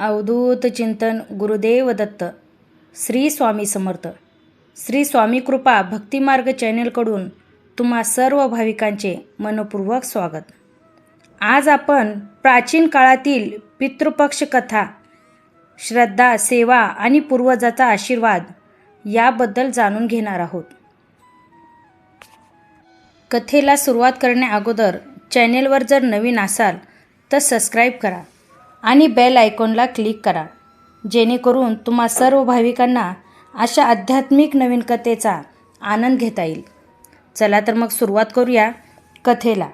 अवधूत चिंतन गुरुदेव दत्त श्री स्वामी समर्थ. श्री स्वामी कृपा भक्तिमार्ग चॅनेलकडून तुम्हा सर्व भाविकांचे मनपूर्वक स्वागत. आज आपण प्राचीन काळातील पितृपक्ष कथा श्रद्धा सेवा आणि पूर्वजाचा आशीर्वाद याबद्दल जाणून घेणार आहोत. कथेला सुरुवात करण्या अगोदर चॅनेलवर जर नवीन असाल तर सबस्क्राईब करा. आणि बेल आयकॉनला क्लिक करा. जेणेकरून तुम्हा सर्व भाविकांना अशा आध्यात्मिक नवीन कथेचा आनंद घेता येईल. चला तर मग सुरुवात करूया कथेला.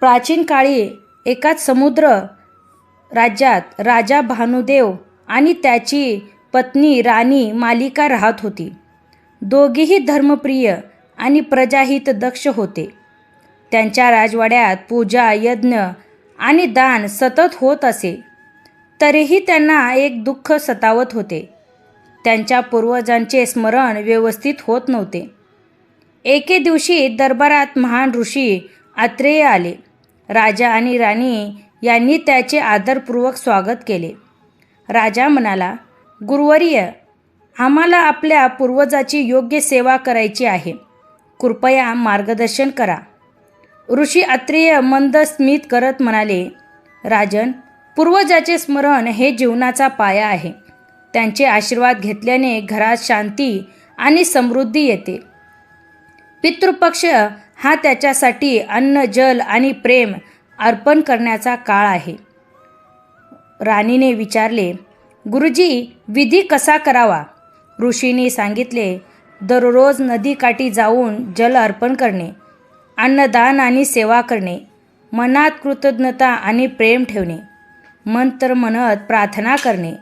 प्राचीन काळी एकाच समुद्र राज्यात राजा भानुदेव आणि त्याची पत्नी राणी मालिका राहत होती. दोघेही धर्मप्रिय आणि प्रजाहित दक्ष होते. त्यांच्या राजवाड्यात पूजा यज्ञ आणि दान सतत होत असे. तरीही त्यांना एक दुःख सतावत होते. त्यांच्या पूर्वजांचे स्मरण व्यवस्थित होत नव्हते. एके दिवशी दरबारात महान ऋषी आत्रेय आले. राजा आणि राणी यांनी त्याचे आदरपूर्वक स्वागत केले. राजा म्हणाला गुरुवर्य आम्हाला आपल्या पूर्वजाची योग्य सेवा करायची आहे. कृपया मार्गदर्शन करा. ऋषी अत्रेय मंद स्मित करत म्हणाले राजन पूर्वजाचे स्मरण हे जीवनाचा पाया आहे. त्यांचे आशीर्वाद घेतल्याने घरात शांती आणि समृद्धी येते. पितृपक्ष हा त्याच्यासाठी अन्न जल आणि प्रेम अर्पण करण्याचा काळ आहे. राणीने विचारले गुरुजी विधी कसा करावा? ऋषींनी सांगितले दररोज नदीकाठी जाऊन जल अर्पण करणे. अन्नदान आणि सेवा करणे मनात कृतज्ञता आणि प्रेम ठेवणे मंत्र म्हणत प्रार्थना करणे.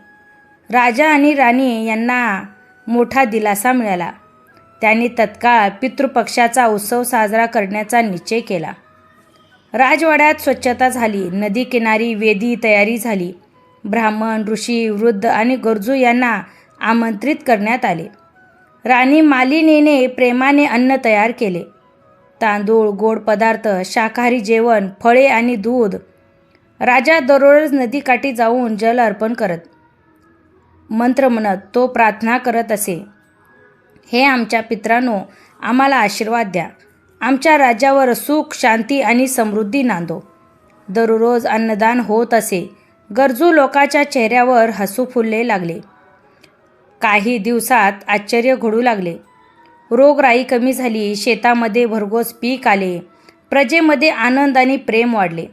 राजा आणि राणी यांना मोठा दिलासा मिळाला. त्यांनी तत्काळ पितृपक्षाचा उत्सव साजरा करण्याचा निश्चय केला. राजवाड्यात स्वच्छता झाली नदीकिनारी वेदी तयारी झाली. ब्राह्मण ऋषी वृद्ध आणि गरजू यांना आमंत्रित करण्यात आले. राणी मालिनीने प्रेमाने अन्न तयार केले. तांदूळ गोड पदार्थ शाकाहारी जेवण फळे आणि दूध. राजा दररोज नदीकाठी जाऊन जल अर्पण करत. मंत्र म्हणत तो प्रार्थना करत असे. हे आमच्या पित्रांनो आम्हाला आशीर्वाद द्या. आमच्या राज्यावर सुख शांती आणि समृद्धी नांदो. दररोज अन्नदान होत असे. गरजू लोकाच्या चेहऱ्यावर हसू फुलले लागले. काही दिवसात आश्चर्य घडू लागले. रोगराई कमी झाली शेतामध्ये भरघोस पीक आले प्रजेमध्ये आनंद आणि प्रेम वाढले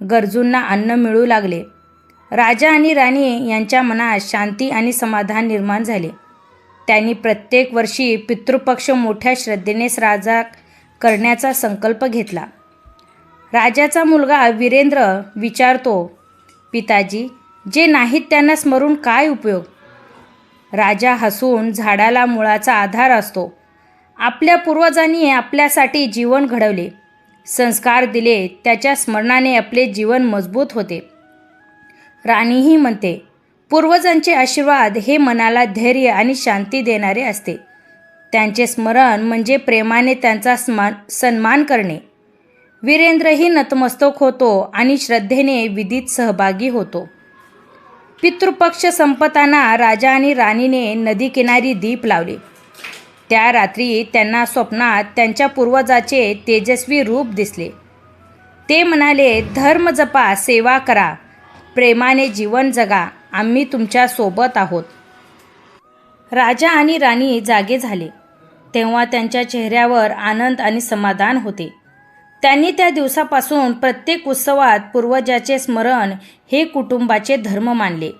गरजूंना अन्न मिळू लागले. राजा आणि राणी यांच्या मनात शांती आणि समाधान निर्माण झाले. त्यांनी प्रत्येक वर्षी पितृपक्ष मोठ्या श्रद्धेने राजा करण्याचा संकल्प घेतला. राजाचा मुलगा वीरेंद्र विचारतो पिताजी जे नाहीत त्यांना स्मरून काय उपयोग? राजा हसून झाडाला मुळाचा आधार असतो. आपल्या पूर्वजांनी आपल्यासाठी जीवन घडवले. संस्कार दिले त्याच्या स्मरणाने आपले जीवन मजबूत होते. राणीही म्हणते पूर्वजांचे आशीर्वाद हे मनाला धैर्य आणि शांती देणारे असते. त्यांचे स्मरण म्हणजे प्रेमाने त्यांचा स्मान सन्मान करणे. वीरेंद्रही नतमस्तक होतो आणि श्रद्धेने विधीत सहभागी होतो. पितृपक्ष संपताना राजा आणि राणीने नदीकिनारी दीप लावले. त्या रात्री त्यांना स्वप्नात त्यांच्या पूर्वजाचे तेजस्वी रूप दिसले. ते म्हणाले धर्म जपा सेवा करा. प्रेमाने जीवन जगा. आम्ही तुमच्यासोबत आहोत. राजा आणि राणी जागे झाले. तेव्हा त्यांच्या चेहऱ्यावर आनंद आणि समाधान होते. त्यांनी त्या दिवसापासून प्रत्येक उत्सवात पूर्वजाचे स्मरण हे कुटुंबाचे धर्म मानले.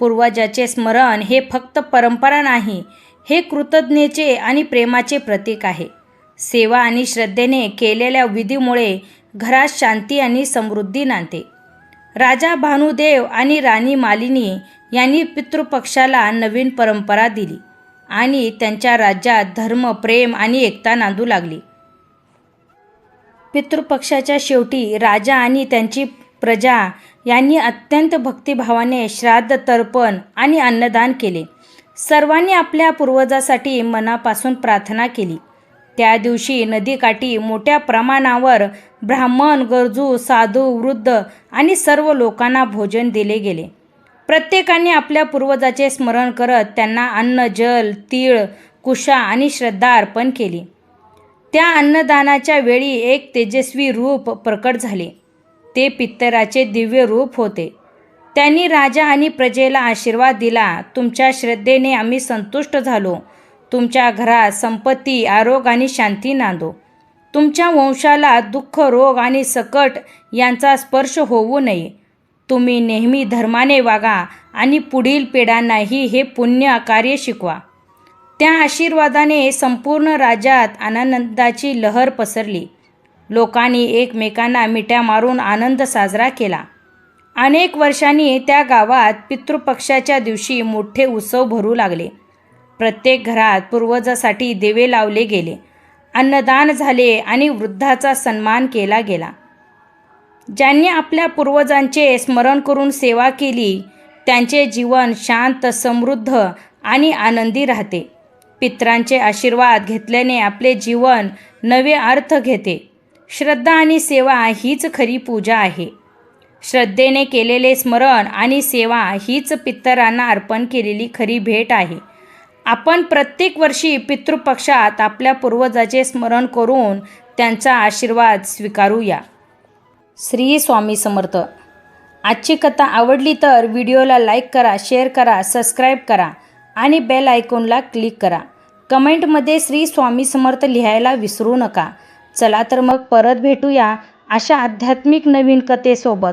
पूर्वजाचे स्मरण हे फक्त परंपरा नाही हे कृतज्ञतेचे आणि प्रेमाचे प्रतीक आहे. सेवा आणि श्रद्धेने केलेल्या विधीमुळे घरात शांती आणि समृद्धी नांदते. राजा भानुदेव आणि राणी मालिनी यांनी पितृपक्षाला नवीन परंपरा दिली आणि त्यांच्या राज्यात धर्म प्रेम आणि एकता नांदू लागली. पितृपक्षाच्या शेवटी राजा आणि त्यांची प्रजा यांनी अत्यंत भक्तिभावाने श्राद्ध तर्पण आणि अन्नदान केले. सर्वांनी आपल्या पूर्वजासाठी मनापासून प्रार्थना केली. त्या दिवशी नदीकाठी मोठ्या प्रमाणावर ब्राह्मण गरजू साधू वृद्ध आणि सर्व लोकांना भोजन दिले गेले. प्रत्येकाने आपल्या पूर्वजाचे स्मरण करत त्यांना अन्न जल तीळ कुशा आणि श्रद्धा अर्पण केली. त्या अन्नदानाच्या वेळी एक तेजस्वी रूप प्रकट झाले. ते पित्तराचे दिव्य रूप होते. त्यांनी राजा आणि प्रजेला आशीर्वाद दिला. तुमच्या श्रद्धेने आम्ही संतुष्ट झालो. तुमच्या घरात संपत्ती आरोग आणि शांती नांदो. तुमच्या वंशाला दुःख रोग आणि सकट यांचा स्पर्श होऊ नये. तुम्ही नेहमी धर्माने वागा आणि पुढील पिढ्यांनाही हे पुण्य कार्य शिकवा. त्या आशीर्वादाने संपूर्ण राज्यात आनंदाची लहर पसरली. लोकांनी एकमेकांना मिठ्या मारून आनंद साजरा केला. अनेक वर्षांनी त्या गावात पितृपक्षाच्या दिवशी मोठे उत्सव भरू लागले. प्रत्येक घरात पूर्वजासाठी दिवे लावले गेले. अन्नदान झाले आणि वृद्धाचा सन्मान केला गेला. ज्यांनी आपल्या पूर्वजांचे स्मरण करून सेवा केली त्यांचे जीवन शांत समृद्ध आणि आनंदी राहते. पित्रांचे आशीर्वाद घेतल्याने आपले जीवन नवे अर्थ घेते. श्रद्धा आणि सेवा हीच खरी पूजा आहे. श्रद्धेने केलेले स्मरण आणि सेवा हीच पितरांना अर्पण केलेली खरी भेट आहे. आपण प्रत्येक वर्षी पितृपक्षात आपल्या पूर्वजाचे स्मरण करून त्यांचा आशीर्वाद स्वीकारूया. श्री स्वामी समर्थ. आजची कथा आवडली तर व्हिडिओला लाईक करा शेअर करा सबस्क्राईब करा आणि बेल आयकॉनला क्लिक करा. कमेंटमध्ये श्री स्वामी समर्थ लिहायला विसरू नका. चला तर मग परत भेटूया अशा आध्यात्मिक नवीन कथेसोबत.